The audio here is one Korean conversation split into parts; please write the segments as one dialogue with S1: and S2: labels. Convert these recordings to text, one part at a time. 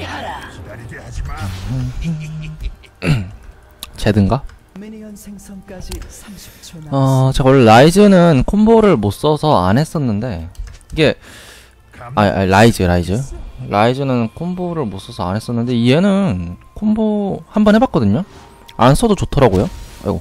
S1: 기다리게 하지 마.
S2: 제든가?
S3: 30초 남았습니다.
S2: 어, 제가 원래 라이즈는 콤보를 못 써서 안 했었는데, 이게, 아, 아 라이즈, 라이즈. 라이즈는 콤보를 못 써서 안 했었는데, 얘는 콤보 한 번 해봤거든요? 안 써도 좋더라고요. 아이고.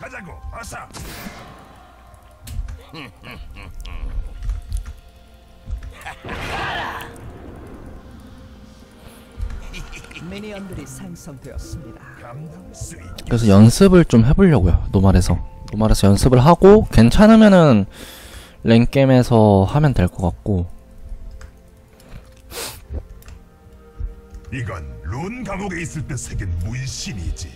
S1: 가자고. 어서.
S3: 미니언들이.
S2: 그래서 연습을 좀 해보려고요. 노말에서. 노말에서 연습을 하고, 괜찮으면은, 랭겜에서 하면 될 것 같고,
S1: 이건 룬 감옥에 있을 때 새긴 문신이지.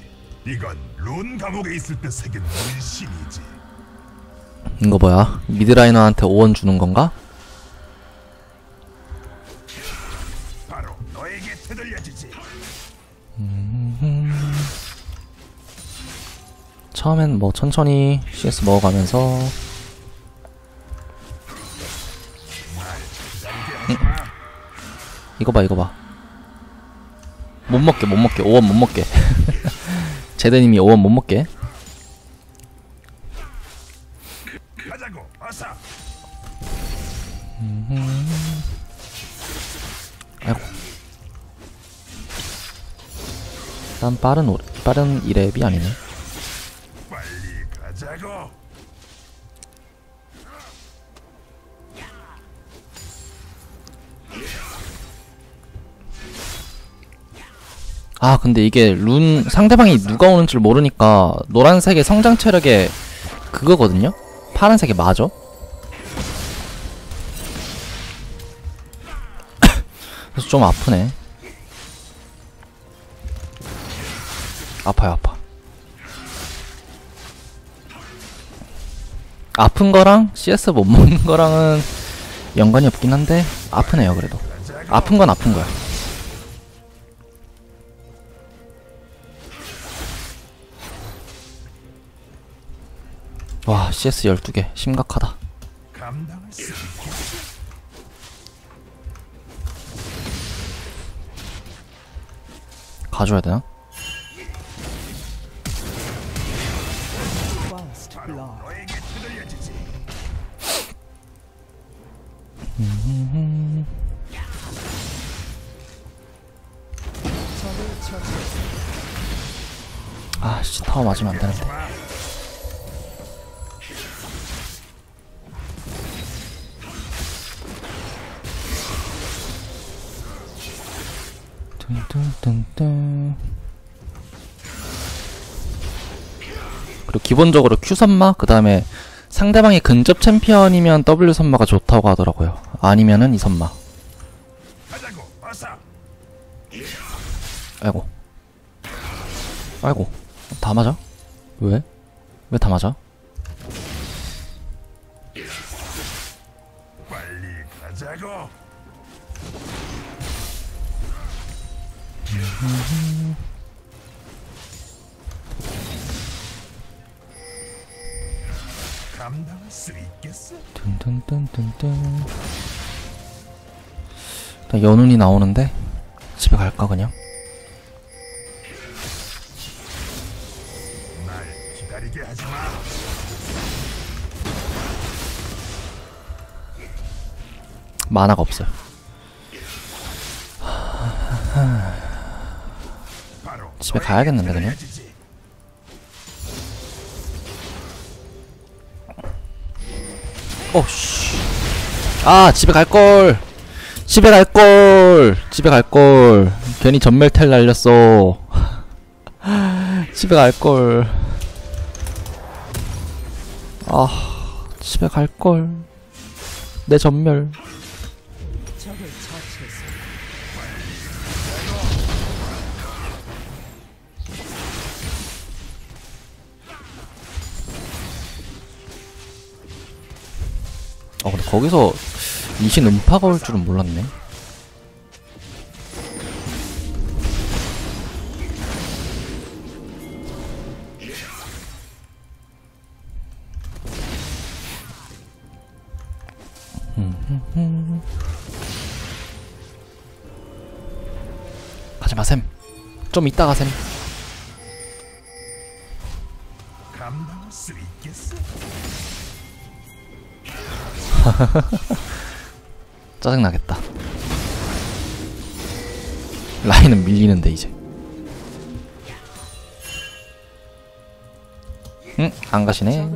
S1: 이건 룬 감옥에 있을 때 새긴 문신이지.
S2: 이거 뭐야? 미드라이너한테 5원 주는 건가? 처음엔 뭐 천천히 CS 먹어가면서,
S1: 마.
S2: 이거 봐, 이거 봐. 못 먹게, 못 먹게. 5원 못 먹게. 제드님이 5원 못 먹게.
S1: 어서.
S2: 아이고. 일단 빠른 오, 빠른 2랩이 아니네.
S1: 가자고.
S2: 아, 근데 이게 룬, 상대방이 누가 오는 줄 모르니까 노란색의 성장 체력에 그거거든요? 파란색이 맞아? 그래서 좀 아프네. 아파요, 아파. 아픈 거랑 CS 못 먹는 거랑은 연관이 없긴 한데, 아프네요, 그래도. 아픈 건 아픈 거야. 와, CS 12개. 심각하다. 가져야 되나? 아, 씨, 타워 맞으면 안 되는데. 그리고 기본적으로 Q 선마, 그 다음에 상대방이 근접 챔피언이면 W 선마가 좋다고 하더라고요. 아니면은 이 선마. 아이고. 아이고. 다 맞아? 왜? 왜 다 맞아?
S1: 빨리 가자고. 감당할 수 있겠어?
S2: 뚱뚱뚱뚱뚱. 일단 연운이 나오는데 집에 갈까 그냥?
S1: 날 기다리게 하지 마.
S2: 만화가 없어요. 집에 가야겠는데, 그냥? 어씨. 아 집에 갈 걸. 집에 갈 걸. 집에 갈 걸. 괜히 전멸텔 날렸어. 집에 갈 걸. 아 집에 갈 걸. 내 전멸. 거기서 이신 음파가 올 줄은 몰랐네 가지마 쌤. 좀 이따가 쌤.
S1: 감당할 수 있겠어?
S2: 짜증 나겠다. 라인은 밀리는데 이제. 응, 안 가시네.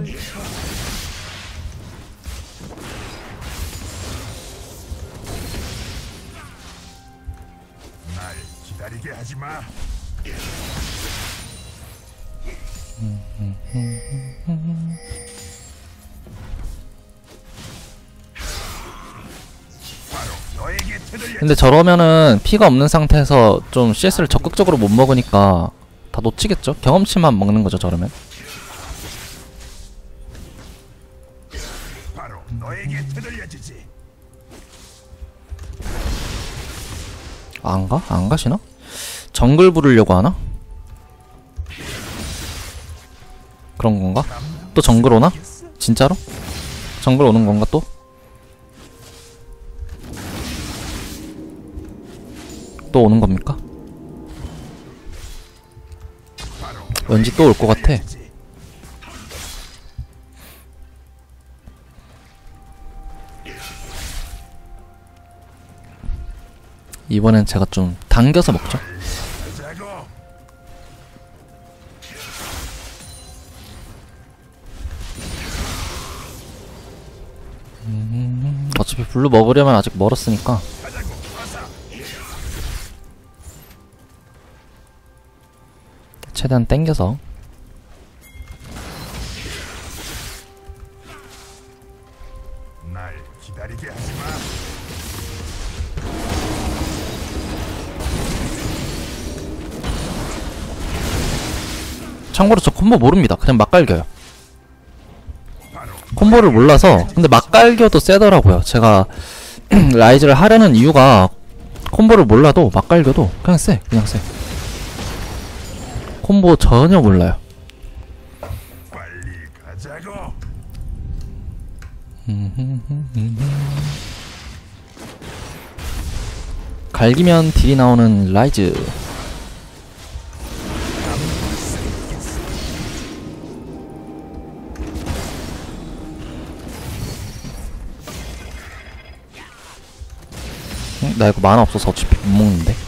S2: 근데 저러면은 피가 없는 상태에서 좀 CS를 적극적으로 못 먹으니까 다 놓치겠죠? 경험치만 먹는 거죠, 저러면. 안 가? 안 가시나? 정글 부르려고 하나? 그런 건가? 또 정글 오나? 진짜로? 정글 오는 건가 또? 또 오는 겁니까? 왠지 또 올 것 같아. 이번엔 제가 좀 당겨서 먹죠.
S1: 자고
S2: 어차피 블루 먹으려면 아직 멀었으니까 최대한 땡겨서. 참고로 저 콤보 모릅니다. 그냥 막 갈겨요.
S1: 바로
S2: 콤보를 몰라서 근데 막 갈겨도 세더라고요. 제가 라이즈를 하려는 이유가 콤보를 몰라도 막 갈겨도 그냥 세, 그냥 세. 콤보 전혀 몰라요. 갈기면 딜이 나오는 라이즈. 응? 나 이거 만화 없어서 어차피 못 먹는데.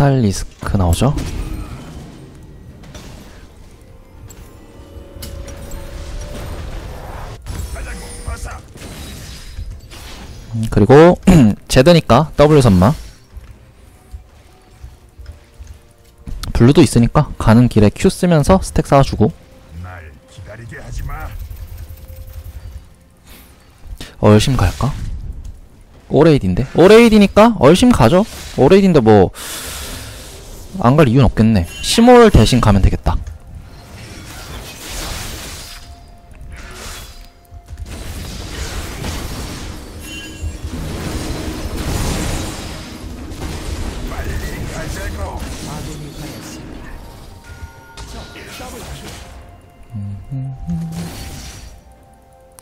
S2: 카탈리스크 나오죠? 음, 그리고 제드니까 W 선마 블루도 있으니까 가는 길에 Q 쓰면서 스택 쌓아주고. 얼심 갈까? 오레이드인데? 오레이드니까 얼심 가죠? 오레이드인데 뭐 안 갈 이유는 없겠네 시몰 대신 가면 되겠다
S3: 당했습니다.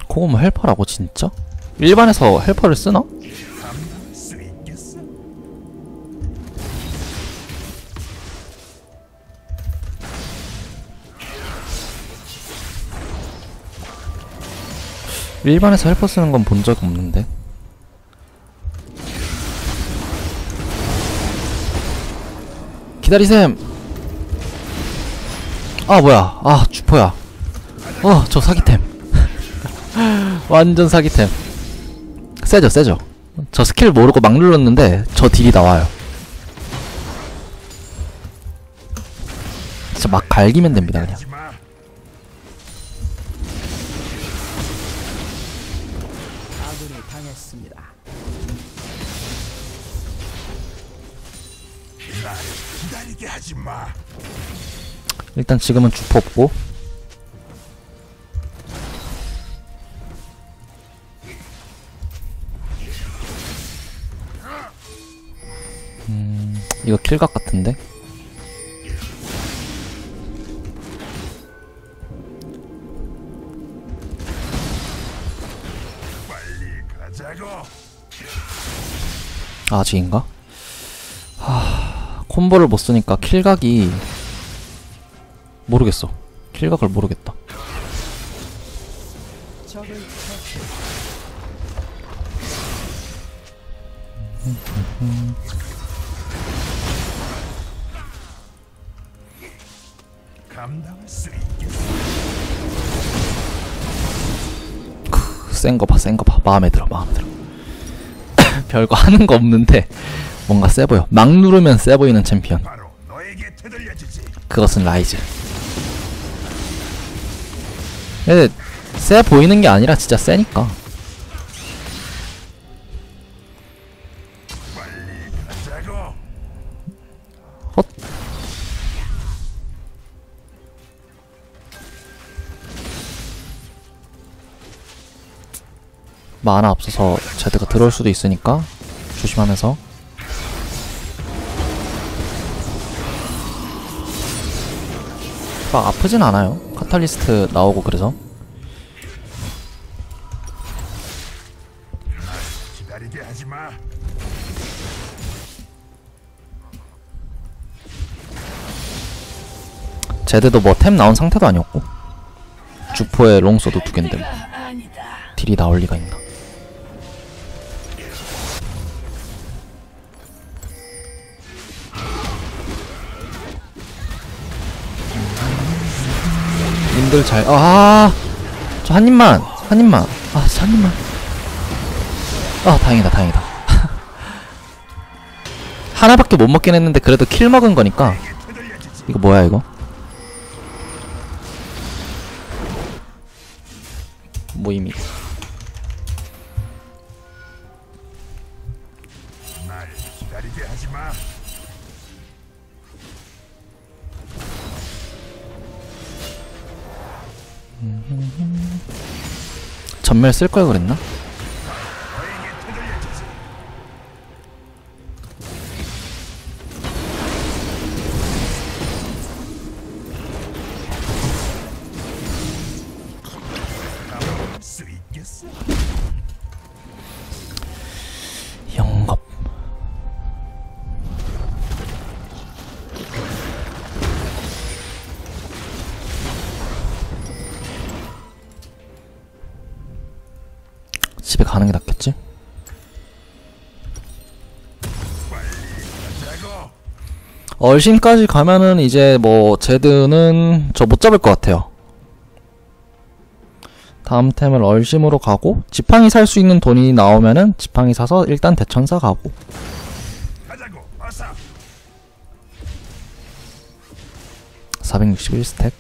S2: 그거 뭐 헬퍼라고 진짜? 일반에서 헬퍼를 쓰나? 일반에서 헬퍼 쓰는 건 본 적 없는데. 기다리셈. 아 뭐야. 아 주포야. 어 저 사기템. 완전 사기템. 세죠 세죠. 저 스킬 모르고 막 눌렀는데 저 딜이 나와요. 진짜 막 갈기면 됩니다 그냥
S1: 날 기다리게 하지 마.
S2: 일단 지금은 주포 없고 음 이거 킬각 같은데. 아직인가? 하... 콤보를 못 쓰니까 킬각이 모르겠어. 킬각을 모르겠다.
S3: 적을 처치.
S1: 감당할 수 있겠어.
S2: 센거 봐, 센 거 봐. 마음에 들어, 마음에 들어. 별거 하는 거 없는데 뭔가 세 보여. 막 누르면 세 보이는 챔피언. 그것은 라이즈. 근데 세 보이는 게 아니라 진짜 세니까. 헛. 만화 없어서 제드가 들어올 수도 있으니까 조심하면서 막 아프진 않아요. 카탈리스트 나오고 그래서. 제드도 뭐 템 나온 상태도 아니었고. 주포에 롱소도 두 갠데. 뭐. 딜이 나올 리가 있나 님들 잘, 아, 저 한 입만, 한 입만, 아, 한 입만. 아, 다행이다, 다행이다. 하나밖에 못 먹긴 했는데 그래도 킬 먹은 거니까. 이거 뭐야 이거? 모임이 전멸 쓸 걸 그랬나? 얼신까지 가면은 이제 뭐 제드는 저 못 잡을 것 같아요. 다음 템을 얼심으로 가고 지팡이 살 수 있는 돈이 나오면은 지팡이 사서 일단 대천사 가고
S1: 가자고. 어서.
S2: 461스택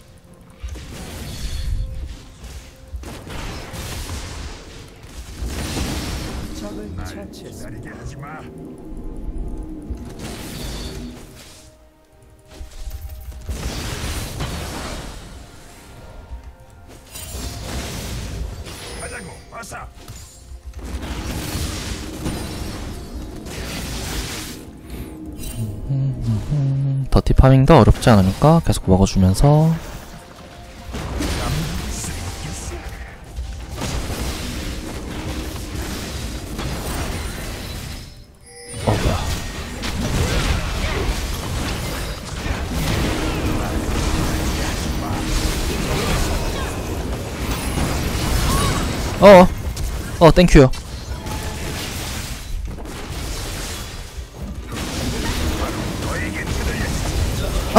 S2: 파밍도 어렵지 않으니까 계속 먹어주면서. 어어 어 땡큐요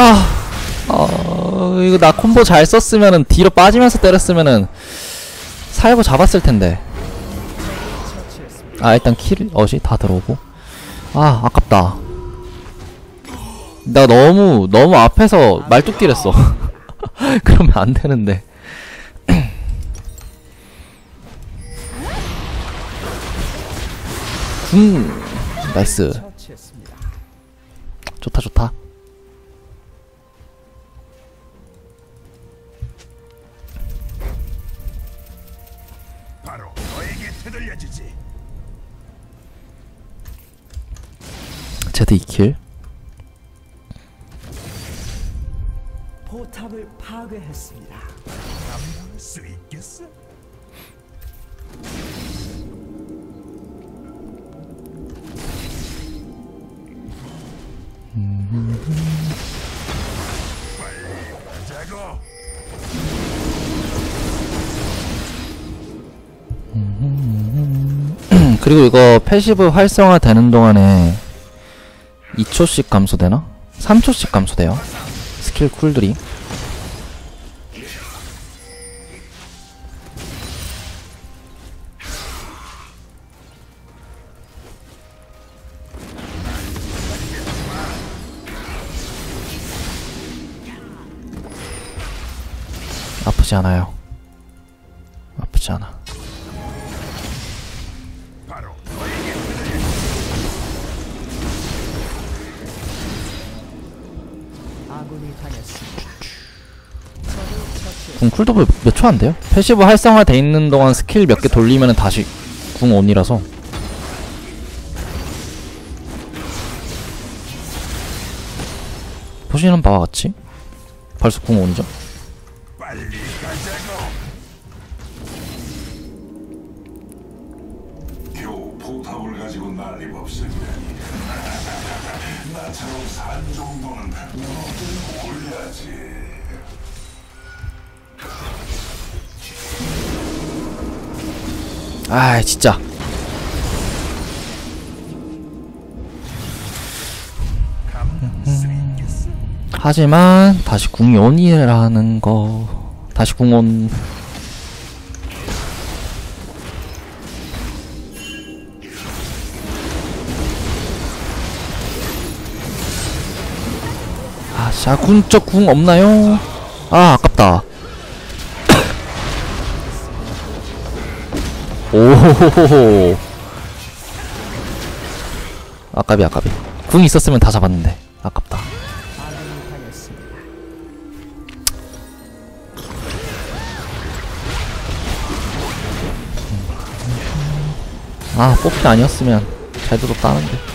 S2: 아, 어, 이거 나 콤보 잘 썼으면은 뒤로 빠지면서 때렸으면은 살고 잡았을 텐데. 아 일단 킬 어시? 다 들어오고. 아 아깝다. 나 너무 너무 앞에서 말뚝딜 했어. 그러면 안 되는데. 음 나이스. 좋다 좋다 제드 2킬.
S3: 포탑을 파괴했습니다.
S2: 그리고 이거 패시브 활성화 되는 동안에 2초씩 감소되나? 3초씩 감소돼요. 스킬 쿨들이. 아프지 않아요. 쿨도 몇초 안 돼요? 패시브 활성화 돼 있는 동안 스킬 몇 개 돌리면 다시 궁 온이라서 보시는 바와 같이 벌써 궁 온이죠?
S4: 나처럼 산 정도는 너도 올려야지
S2: 아 진짜 하지만 다시 궁이 온이라는 거 다시 궁온 아, 샤군 쪽궁 없나요? 아, 아깝다. 오호호호. 아깝이, 아깝이. 궁 있었으면 다 잡았는데. 아깝다.
S3: 아,
S2: 뽑기 아니었으면 잘 들었다는데.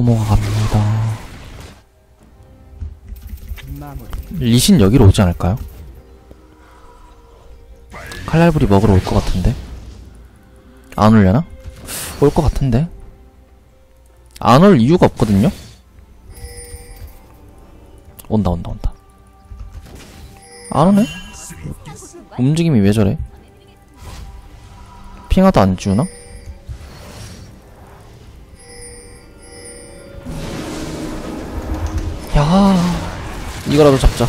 S2: 코고모가 갑니다. 리신 여기로 오지 않을까요? 칼날불이 먹으러 올 것 같은데? 안 올려나? 올 것 같은데? 안 올 이유가 없거든요? 온다 온다 온다 안 오네? 움직임이 왜 저래? 핑하도 안 주나? 이거라도 잡자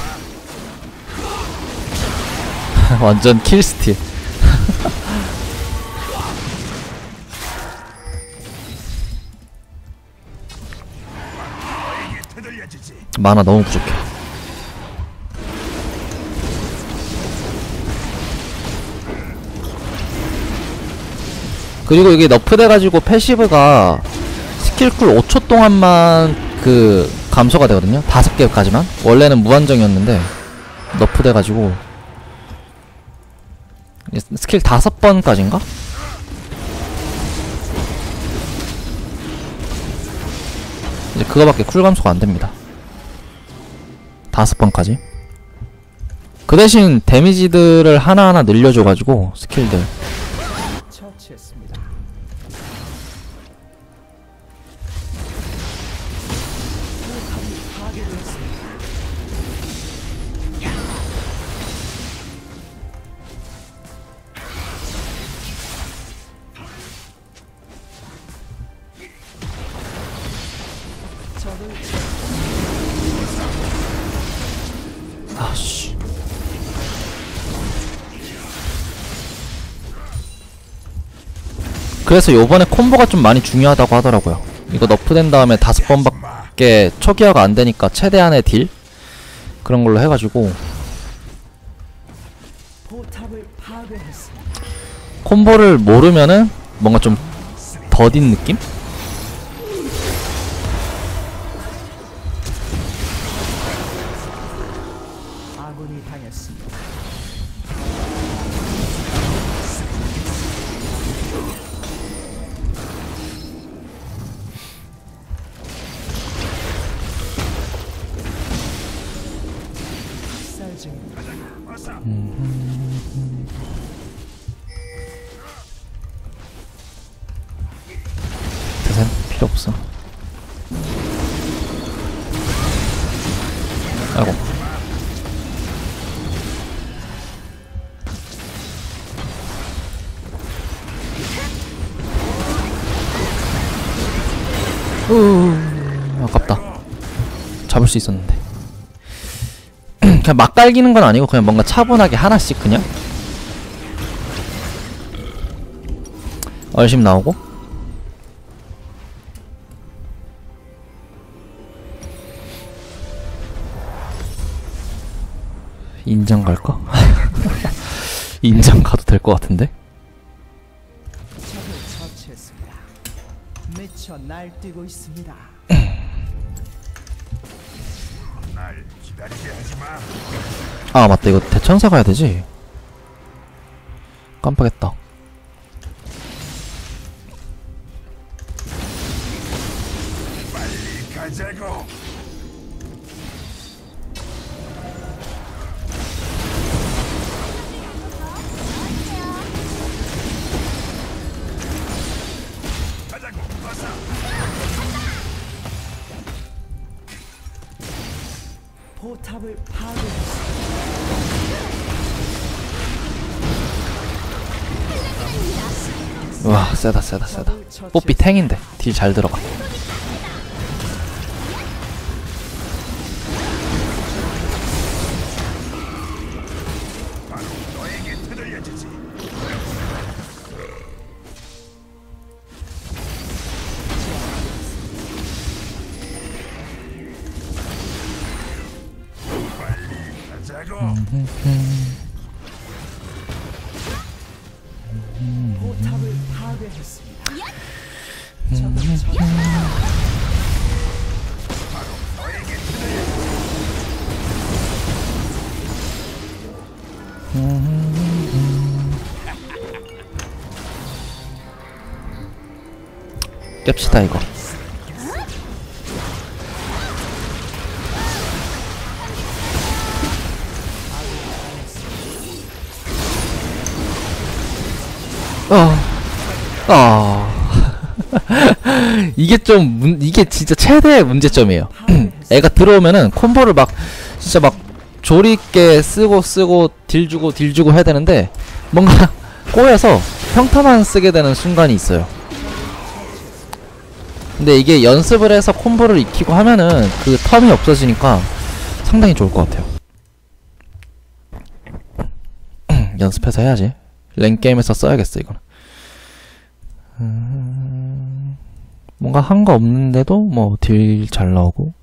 S2: 완전 킬스틸. 만화 너무 부족해 그리고 이게 너프돼가지고 패시브가 스킬쿨 5초 동안만 그 감소가 되거든요 다섯 개까지만 원래는 무한정이었는데 너프 돼가지고 이제 스킬 다섯 번까지인가? 이제 그거밖에 쿨 감소가 안 됩니다. 다섯 번까지. 그 대신 데미지들을 하나하나 늘려줘가지고 스킬들 아씨. 그래서 요번에 콤보가 좀 많이 중요하다고 하더라고요. 이거 너프된 다음에 다섯 번밖에 초기화가 안 되니까 최대한의 딜 그런 걸로 해가지고. 콤보를 모르면은 뭔가 좀 더딘 느낌?
S3: 대사
S2: 필요 없어. 아이고. 으 아깝다. 잡을 수 있었는데. 그냥 막 갈기는 건 아니고 그냥 뭔가 차분하게 하나씩 그냥 얼심 나오고 인장 갈까? 인장 가도 될 것 같은데? 아 맞다 이거 대천사 가야 되지 깜빡했다
S1: 가자고.
S3: 포탑을 파괴했습니다.
S2: 와 세다 세다 세다. 뽀삐 탱인데 딜 잘 들어가 깹시다 이거 이게 좀 문, 이게 진짜 최대의 문제점이에요. 애가 들어오면은 콤보를 막 진짜 막 조리 있게 쓰고 쓰고 딜 주고 딜 주고 해야 되는데 뭔가 꼬여서 평타만 쓰게 되는 순간이 있어요. 근데 이게 연습을 해서 콤보를 익히고 하면은 그 텀이 없어지니까 상당히 좋을 것 같아요. 연습해서 해야지. 랭 게임에서 써야겠어 이거는. 음, 뭔가 한 거 없는데도 뭐 딜 잘 나오고